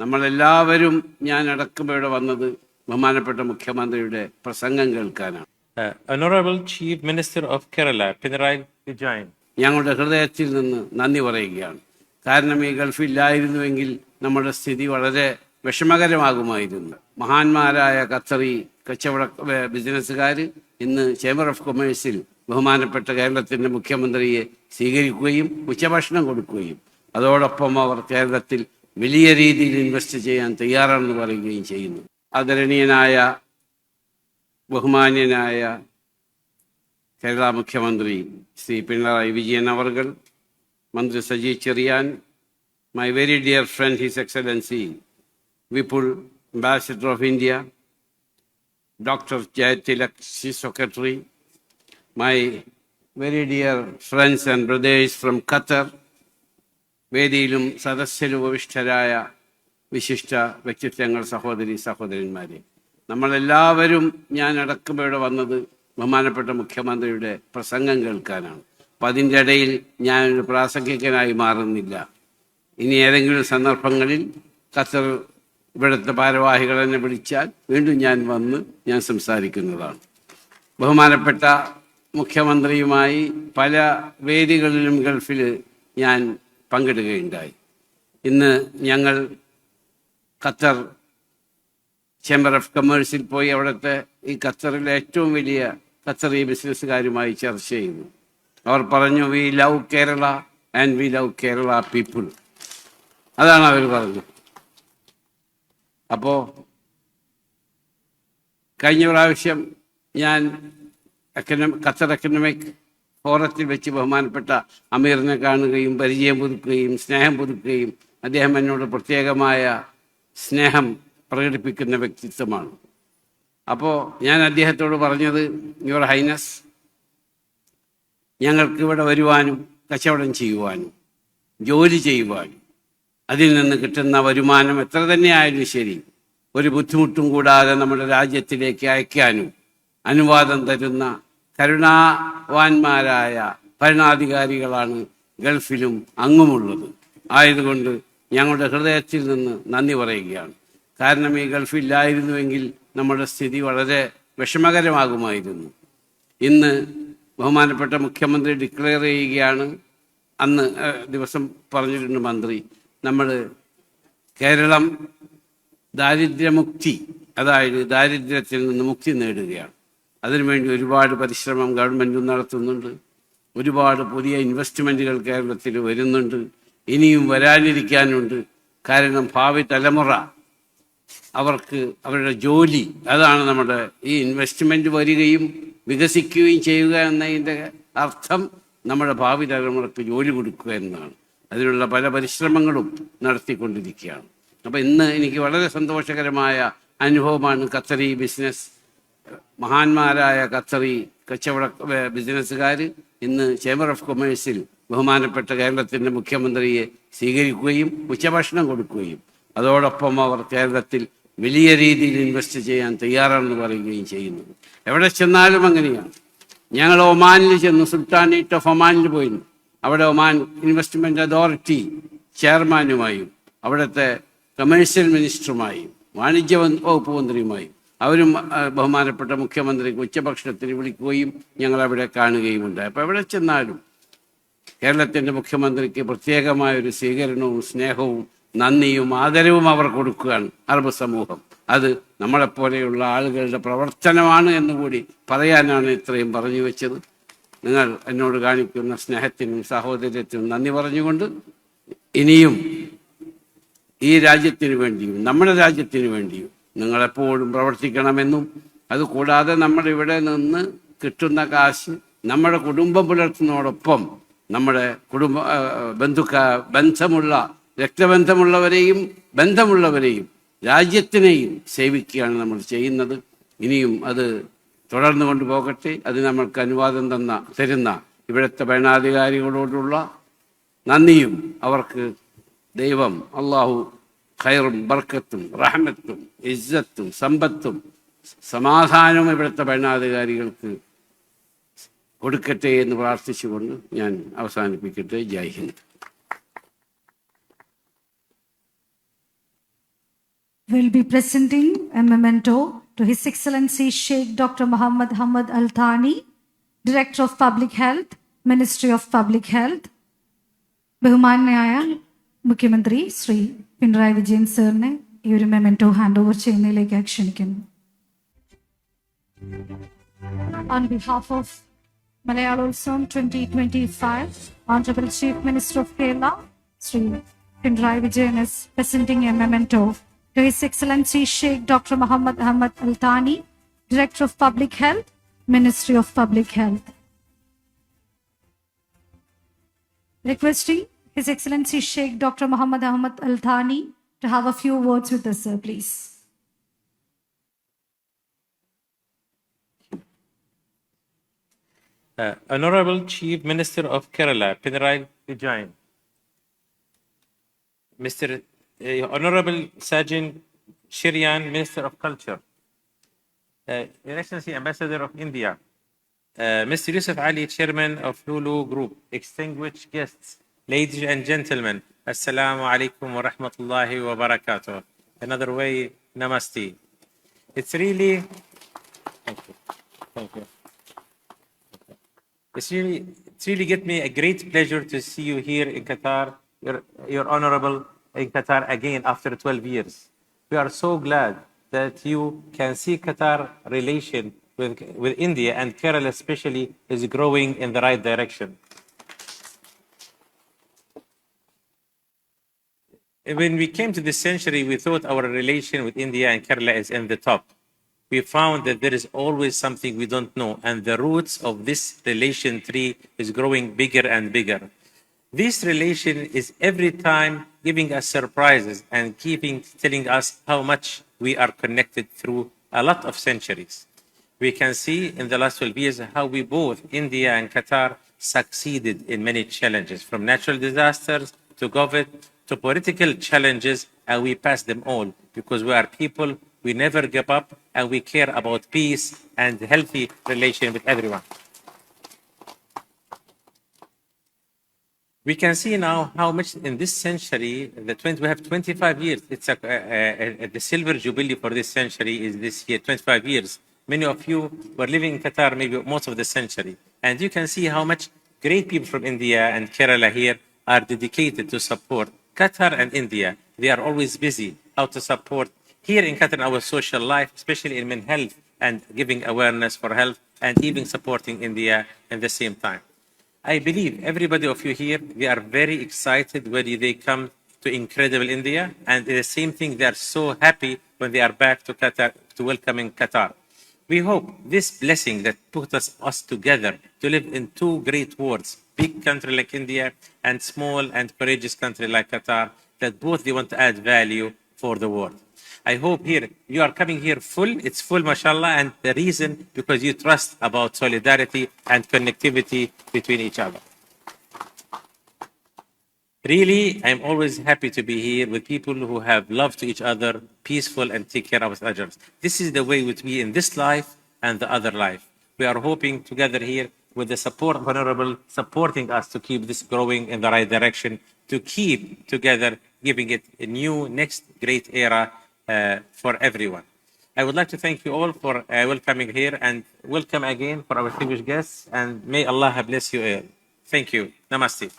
നമ്മളെല്ലാവരും ഞാൻ അടക്കം ഇവിടെ വന്നത് ബഹുമാനപ്പെട്ട മുഖ്യമന്ത്രിയുടെ പ്രസംഗം കേൾക്കാനാണ്. Honourable chief Chief Minister of Kerala, Pinarayi Vijayan. ഞങ്ങളുടെ ഹൃദയത്തിൽ നിന്ന് നന്ദി പറയുകയാണ്. കാരണം ഈ ഗൾഫില്ലായിരുന്നുവെങ്കിൽ നമ്മുടെ സ്ഥിതി വളരെ വിഷമകരമാകുമായിരുന്നു. മഹാന്മാരായ ഖത്തറി കച്ചവട ബിസിനസ്സുകാർ ഇന്ന് ചേംബർ ഓഫ് കൊമേഴ്സിൽ ബഹുമാനപ്പെട്ട കേരളത്തിന്റെ മുഖ്യമന്ത്രിയെ സ്വീകരിക്കുകയും ഉച്ചഭക്ഷണം കൊടുക്കുകയും. അതോടൊപ്പം അവർ കേരളത്തിൽ വലിയ രീതിയിൽ ഇൻവെസ്റ്റ് ചെയ്യാൻ തയ്യാറാണെന്ന് പറയുകയും ചെയ്യുന്നു. ആദരണീയനായ ബഹുമാന്യനായ കേരള മുഖ്യമന്ത്രി ശ്രീ പിണറായി വിജയൻ അവർകൾ മന്ത്രി Saji Cherian my very dear friend his excellency Vipul ambassador of India doctor Jayathilak chief secretary my very dear friends and brothers from Qatar വേദിയിലും സദസ്സിലും ഉപവിഷ്ടരായ വിശിഷ്ട വ്യക്തിത്വങ്ങൾ സഹോദരി സഹോദരന്മാരെ. നമ്മളെല്ലാവരും ഞാൻ അടക്കം ഇവിടെ വന്നത് ബഹുമാനപ്പെട്ട മുഖ്യമന്ത്രിയുടെ പ്രസംഗം കേൾക്കാനാണ്. അപ്പം അതിന്റെ ഇടയിൽ ഞാനൊരു പ്രാസംഗികനായി മാറുന്നില്ല. ഇനി ഏതെങ്കിലും സന്ദർഭങ്ങളിൽ ഖത്തർ ഇവിടുത്തെ ഭാരവാഹികൾ എന്നെ വിളിച്ചാൽ വീണ്ടും ഞാൻ വന്ന് ഞാൻ സംസാരിക്കുന്നതാണ്. ബഹുമാനപ്പെട്ട മുഖ്യമന്ത്രിയുമായി പല വേദികളിലും ഗൾഫിൽ ഞാൻ പങ്കിടുകയുണ്ടായി. ഇന്ന് ഞങ്ങൾ ഖത്തർ ചേംബർ ഓഫ് കൊമേഴ്സിൽ പോയി അവിടുത്തെ ഈ ഖത്തറിലെ ഏറ്റവും വലിയ ഖത്തറി ബിസിനസ്സുകാരുമായി ചർച്ച ചെയ്യുന്നു. അവർ പറഞ്ഞു we love Kerala and we love Kerala people അതാണ് അവർ പറഞ്ഞത്. അപ്പോൾ കഴിഞ്ഞ പ്രാവശ്യം ഞാൻ എക്കണ ഖത്തർ എക്കണമിക് ഫോറത്തിൽ വെച്ച് ബഹുമാനപ്പെട്ട അമീറിനെ കാണുകയും പരിചയം പുതുക്കുകയും സ്നേഹം പുതുക്കുകയും അദ്ദേഹം എന്നോട് പ്രത്യേകമായ സ്നേഹം പ്രകടിപ്പിക്കുന്ന വ്യക്തിത്വമാണ്. അപ്പോൾ ഞാൻ അദ്ദേഹത്തോട് പറഞ്ഞത് യുവർ ഹൈനസ് ഞങ്ങൾക്ക് ഇവിടെ വരുവാനും കച്ചവടം ചെയ്യുവാനും ജോലി ചെയ്യുവാനും അതിൽ നിന്ന് കിട്ടുന്ന വരുമാനം എത്ര തന്നെയായാലും ശരി ഒരു ബുദ്ധിമുട്ടും കൂടാതെ നമ്മുടെ രാജ്യത്തിലേക്ക് അയക്കാനും അനുവാദം തരുന്ന കരുണാവാന്മാരായ ഭരണാധികാരികളാണ് ഗൾഫിലും അങ്ങുമുള്ളത്. ആയതുകൊണ്ട് ഞങ്ങളുടെ ഹൃദയത്തിൽ നിന്ന് നന്ദി പറയുകയാണ്. കാരണം ഈ ഗൾഫില്ലായിരുന്നുവെങ്കിൽ നമ്മുടെ സ്ഥിതി വളരെ വിഷമകരമാകുമായിരുന്നു. ഇന്ന് ബഹുമാനപ്പെട്ട മുഖ്യമന്ത്രി ഡിക്ലെയർ ചെയ്യുകയാണ്. അന്ന് ദിവസം പറഞ്ഞിട്ടുണ്ട് മന്ത്രി നമ്മൾ കേരളം ദാരിദ്ര്യമുക്തി അതായത് ദാരിദ്ര്യത്തിൽ നിന്ന് മുക്തി നേടുകയാണ്. അതിനുവേണ്ടി ഒരുപാട് പരിശ്രമം ഗവൺമെന്റ് നടത്തുന്നുണ്ട്. ഒരുപാട് പുതിയ ഇൻവെസ്റ്റ്മെന്റുകൾ കേരളത്തിൽ വരുന്നുണ്ട്. ഇനിയും വരാനിരിക്കാനുണ്ട്. കാരണം ഭാവി തലമുറ അവർക്ക് അവരുടെ ജോലി അതാണ് നമ്മുടെ ഈ ഇൻവെസ്റ്റ്മെന്റ് വരികയും വികസിക്കുകയും ചെയ്യുക എന്നതിന്റെ അർത്ഥം നമ്മുടെ ഭാവി തലമുറയ്ക്ക് ജോലി കൊടുക്കുക എന്നതാണ്. അതിനുള്ള പല പരിശ്രമങ്ങളും നടത്തിക്കൊണ്ടിരിക്കുകയാണ്. അപ്പോൾ ഇന്ന് എനിക്ക് വളരെ സന്തോഷകരമായ അനുഭവമാണ് ഖത്തറി ബിസിനസ് മഹാന്മാരായ കത്തറി കച്ചവട ബിസിനസ്സുകാർ ഇന്ന് ചേംബർ ഓഫ് കൊമേഴ്സിൽ ബഹുമാനപ്പെട്ട കേരളത്തിന്റെ മുഖ്യമന്ത്രിയെ സ്വീകരിക്കുകയും ഉച്ചഭക്ഷണം കൊടുക്കുകയും അതോടൊപ്പം അവർ കേരളത്തിൽ വലിയ രീതിയിൽ ഇൻവെസ്റ്റ് ചെയ്യാൻ തയ്യാറാണെന്ന് പറയുകയും ചെയ്യുന്നു. എവിടെ ചെന്നാലും അങ്ങനെയാണ്. ഞങ്ങൾ ഒമാനിൽ ചെന്നു സുൽത്താനേറ്റ് ഓഫ് ഒമാനിൽ പോയിരുന്നു. അവിടെ ഒമാൻ ഇൻവെസ്റ്റ്മെന്റ് അതോറിറ്റി ചെയർമാനുമായും അവിടുത്തെ കമേഴ്ഷ്യൽ മിനിസ്റ്ററുമായും വാണിജ്യ വകുപ്പ് മന്ത്രിയുമായും. അവരും ബഹുമാനപ്പെട്ട മുഖ്യമന്ത്രിക്ക് ഉച്ചഭക്ഷണത്തിന് വിളിക്കുകയും ഞങ്ങൾ അവിടെ കാണുകയും ഉണ്ടായി അപ്പോൾ എവിടെ ചെന്നാലും കേരളത്തിന്റെ മുഖ്യമന്ത്രിക്ക് പ്രത്യേകമായ ഒരു സ്വീകരണവും സ്നേഹവും നന്ദിയും ആദരവും അവർ കൊടുക്കുകയാണ് അറബ് സമൂഹം. അത് നമ്മളെപ്പോലെയുള്ള ആളുകളുടെ പ്രവർത്തനമാണ് എന്നുകൂടി പറയാനാണ് ഇത്രയും പറഞ്ഞു വെച്ചത്. നിങ്ങൾ എന്നോട് കാണിക്കുന്ന സ്നേഹത്തിനും സഹോദര്യത്തിനും നന്ദി പറഞ്ഞുകൊണ്ട് ഇനിയും ഈ രാജ്യത്തിന് വേണ്ടിയും നമ്മുടെ രാജ്യത്തിന് വേണ്ടിയും നിങ്ങളെപ്പോഴും പ്രവർത്തിക്കണമെന്നും അതുകൂടാതെ നമ്മൾ ഇവിടെ നിന്ന് കിട്ടുന്ന കാശ് നമ്മുടെ കുടുംബം പുലർത്തുന്നതോടൊപ്പം നമ്മുടെ കുടുംബ ബന്ധുക്ക ബന്ധമുള്ള രക്തബന്ധമുള്ളവരെയും ബന്ധമുള്ളവരെയും രാജ്യത്തിനെയും സേവിക്കുകയാണ് നമ്മൾ ചെയ്യുന്നത്. ഇനിയും അത് തുടർന്നു കൊണ്ടുപോകട്ടെ. അത് നമ്മൾക്ക് അനുവാദം തന്ന തരുന്ന ഇവിടുത്തെ ഭരണാധികാരികളോടുള്ള നന്ദിയും അവർക്ക് ദൈവം അള്ളാഹു ഖൈറും ബർക്കത്തും റഹ്മത്തും ഇജ്ജത്തും സമ്പത്തും സമാധാനവും ഇവിടുത്തെ ഭരണാധികാരികൾക്ക് കൊടുക്കട്ടെ എന്ന് പ്രാർത്ഥിച്ചുകൊണ്ട് ഞാൻ അവസാനിപ്പിക്കട്ടെ ജയ് Hind will be presenting a memento to His Excellency Sheikh Dr. Muhammad Hamad Al Thani, Director of Public Health, Ministry of Public Health. ബഹുമാനായ മുഖ്യമന്ത്രി ശ്രീ പിണറായി വിജയൻ സാറിനെ ഈ ഒരു മെമെന്റോ ഹാൻഡ് ഓവർ ചെയ്യുന്നതിലേക്ക് ക്ഷണിക്കുന്നു On behalf of Malayalosam 2025, Honorable Chief Minister of Kerala, Sri Pinarayi Vijayan is presenting a memento to His Excellency Sheikh Dr. Muhammad Ahmad Al Thani, Director of Public Health, Ministry of Public Health. Requesting His Excellency Sheikh Dr. Muhammad Ahmad Al Thani to have a few words with us, sir, please. Uh, Honorable Chief Minister of Kerala, Pinarayi Vijayan. Mr. uh, Honorable Sajin Shirian, Minister of Culture. Uh, Your Excellency, Ambassador of India. Uh, Mr. Yusuf Ali, Chairman of Lulu Group. Distinguished guests, ladies and gentlemen, Assalamu alaikum wa rahmatullahi wa barakatuh. Another way, Namaste. It's really, thank you, thank you. It's really, it's really get me a great pleasure to see you here in Qatar, your, your honorable in Qatar again after 12 years. We are so glad that you can see Qatar relation with, with India and Kerala especially is growing in the right direction. When we came to this century, we thought our relation with India and Kerala is in the top we found that there is always something we don't know, and the roots of this relation tree is growing bigger and bigger. This relation is every time giving us surprises and keeping telling us how much we are connected through a lot of centuries. We can see in the last 12 years how we both, India and Qatar, succeeded in many challenges, from natural disasters to COVID to political challenges, and we pass them all because we are people we never give up and we care about peace and healthy relation with everyone. We can see now how much in this century, the 20, we have 25 years. It's a, a, a, the silver jubilee for this century is this year, 25 years. Many of you were living in Qatar maybe most of the century. And you can see how much great people from India and Kerala here are dedicated to support Qatar and India. They are always busy how to support here in Qatar our social life, especially in men health and giving awareness for health and even supporting India at the same time. I believe everybody of you here, they are very excited when they come to incredible India, and the same thing, they are so happy when they are back to Qatar to welcoming Qatar. We hope this blessing that put us, us together to live in two great worlds, big country like India and small and courageous country like Qatar, that both they want to add value for the world. I hope here you are coming here full. It's full, mashallah, and the reason because you trust about solidarity and connectivity between each other. Really, I'm always happy to be here with people who have love to each other, peaceful, and take care of others. This is the way with me in this life and the other life. We are hoping together here with the support of Honorable supporting us to keep this growing in the right direction, to keep together, giving it a new next great era uh, for everyone. I would like to thank you all for uh, welcoming here and welcome again for our distinguished guests and may Allah bless you all. Thank you. Namaste.